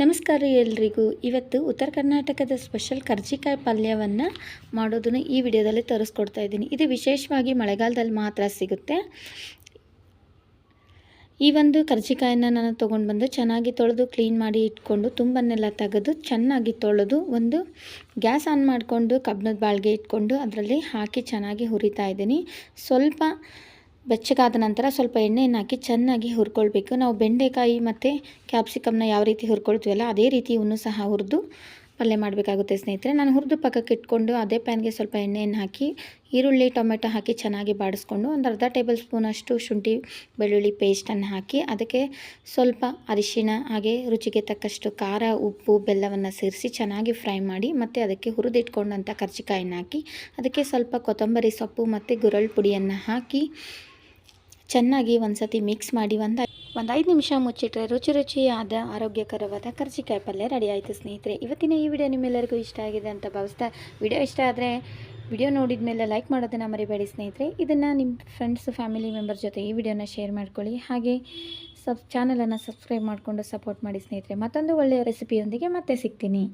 ನಮಸ್ಕಾರ ಎಲ್ರಿಗೂ. ಇವತ್ತು ಉತ್ತರ ಕರ್ನಾಟಕದ ಸ್ಪೆಷಲ್ ಕರ್ಜಿಕಾಯಿ ಪಲ್ಯವನ್ನು ಮಾಡೋದನ್ನು ಈ ವಿಡಿಯೋದಲ್ಲಿ ತೋರಿಸ್ಕೊಡ್ತಾ ಇದ್ದೀನಿ. ಇದು ವಿಶೇಷವಾಗಿ ಮಳೆಗಾಲದಲ್ಲಿ ಮಾತ್ರ ಸಿಗುತ್ತೆ. ಈ ಒಂದು ಕರ್ಜಿಕಾಯನ್ನು ನಾನು ತೊಗೊಂಡು ಬಂದು ಚೆನ್ನಾಗಿ ತೊಳೆದು ಕ್ಲೀನ್ ಮಾಡಿ ಇಟ್ಕೊಂಡು ತುಂಬನ್ನೆಲ್ಲ ತೆಗೆದು ಚೆನ್ನಾಗಿ ತೊಳೆದು ಒಂದು ಗ್ಯಾಸ್ ಆನ್ ಮಾಡಿಕೊಂಡು ಕಬ್ಬಣದ ಬಾಳ್ಗೆ ಇಟ್ಕೊಂಡು ಅದರಲ್ಲಿ ಹಾಕಿ ಚೆನ್ನಾಗಿ ಹುರಿತಾ ಇದ್ದೀನಿ. ಸ್ವಲ್ಪ ಬೆಚ್ಚಗಾದ ನಂತರ ಸ್ವಲ್ಪ ಎಣ್ಣೆಯನ್ನು ಹಾಕಿ ಚೆನ್ನಾಗಿ ಹುರ್ಕೊಳ್ಬೇಕು. ನಾವು ಬೆಂಡೆಕಾಯಿ ಮತ್ತು ಕ್ಯಾಪ್ಸಿಕಮ್ನ ಯಾವ ರೀತಿ ಹುರ್ಕೊಳ್ತೀವಲ್ಲ, ಅದೇ ರೀತಿ ಇವನು ಸಹ ಹುರಿದು ಪಲ್ಯ ಮಾಡಬೇಕಾಗುತ್ತೆ ಸ್ನೇಹಿತರೆ. ನಾನು ಹುರಿದು ಪಕ್ಕಕ್ಕೆ ಇಟ್ಕೊಂಡು ಅದೇ ಪ್ಯಾನ್ಗೆ ಸ್ವಲ್ಪ ಎಣ್ಣೆಯನ್ನು ಹಾಕಿ, ಈರುಳ್ಳಿ, ಟೊಮೆಟೊ ಹಾಕಿ ಚೆನ್ನಾಗಿ ಬಾಡಿಸ್ಕೊಂಡು ಒಂದು ಅರ್ಧ ಟೇಬಲ್ ಸ್ಪೂನಷ್ಟು ಶುಂಠಿ, ಬೆಳ್ಳುಳ್ಳಿ ಪೇಸ್ಟನ್ನು ಹಾಕಿ, ಅದಕ್ಕೆ ಸ್ವಲ್ಪ ಅರಿಶಿಣ, ಹಾಗೆ ರುಚಿಗೆ ತಕ್ಕಷ್ಟು ಖಾರ, ಉಪ್ಪು, ಬೆಲ್ಲವನ್ನು ಸೇರಿಸಿ ಚೆನ್ನಾಗಿ ಫ್ರೈ ಮಾಡಿ, ಮತ್ತು ಅದಕ್ಕೆ ಹುರಿದಿಟ್ಕೊಂಡಂಥ ಕರ್ಜಿಕಾಯನ್ನು ಹಾಕಿ, ಅದಕ್ಕೆ ಸ್ವಲ್ಪ ಕೊತ್ತಂಬರಿ ಸೊಪ್ಪು ಮತ್ತು ಗುರಳ್ ಪುಡಿಯನ್ನು ಹಾಕಿ ಚೆನ್ನಾಗಿ ಒಂದ್ಸತಿ ಮಿಕ್ಸ್ ಮಾಡಿ ಒಂದು ಒಂದು ಐದು ನಿಮಿಷ ಮುಚ್ಚಿಟ್ರೆ ರುಚಿ ರುಚಿಯಾದ ಆರೋಗ್ಯಕರವಾದ ಕರ್ಜಿಕಾಯಿ ಪಲ್ಯ ರೆಡಿ ಆಯಿತು ಸ್ನೇಹಿತರೆ. ಇವತ್ತಿನ ಈ ವಿಡಿಯೋ ನಿಮ್ಮೆಲ್ಲರಿಗೂ ಇಷ್ಟ ಆಗಿದೆ ಅಂತ ಭಾವಿಸ್ತಾ ವಿಡಿಯೋ ಇಷ್ಟ ಆದರೆ ವಿಡಿಯೋ ನೋಡಿದ ಮೇಲೆ ಲೈಕ್ ಮಾಡೋದನ್ನು ಮರಿಬೇಡಿ ಸ್ನೇಹಿತರೆ. ಇದನ್ನು ನಿಮ್ಮ ಫ್ರೆಂಡ್ಸ್ ಫ್ಯಾಮಿಲಿ ಮೆಂಬರ್ ಜೊತೆ ಈ ವಿಡಿಯೋನ ಶೇರ್ ಮಾಡ್ಕೊಳ್ಳಿ. ಹಾಗೆ ಸಬ್ ಚಾನಲನ್ನು ಸಬ್ಸ್ಕ್ರೈಬ್ ಮಾಡಿಕೊಂಡು ಸಪೋರ್ಟ್ ಮಾಡಿ ಸ್ನೇಹಿತರೆ. ಮತ್ತೊಂದು ಒಳ್ಳೆಯ ರೆಸಿಪಿಯೊಂದಿಗೆ ಮತ್ತೆ ಸಿಗ್ತೀನಿ.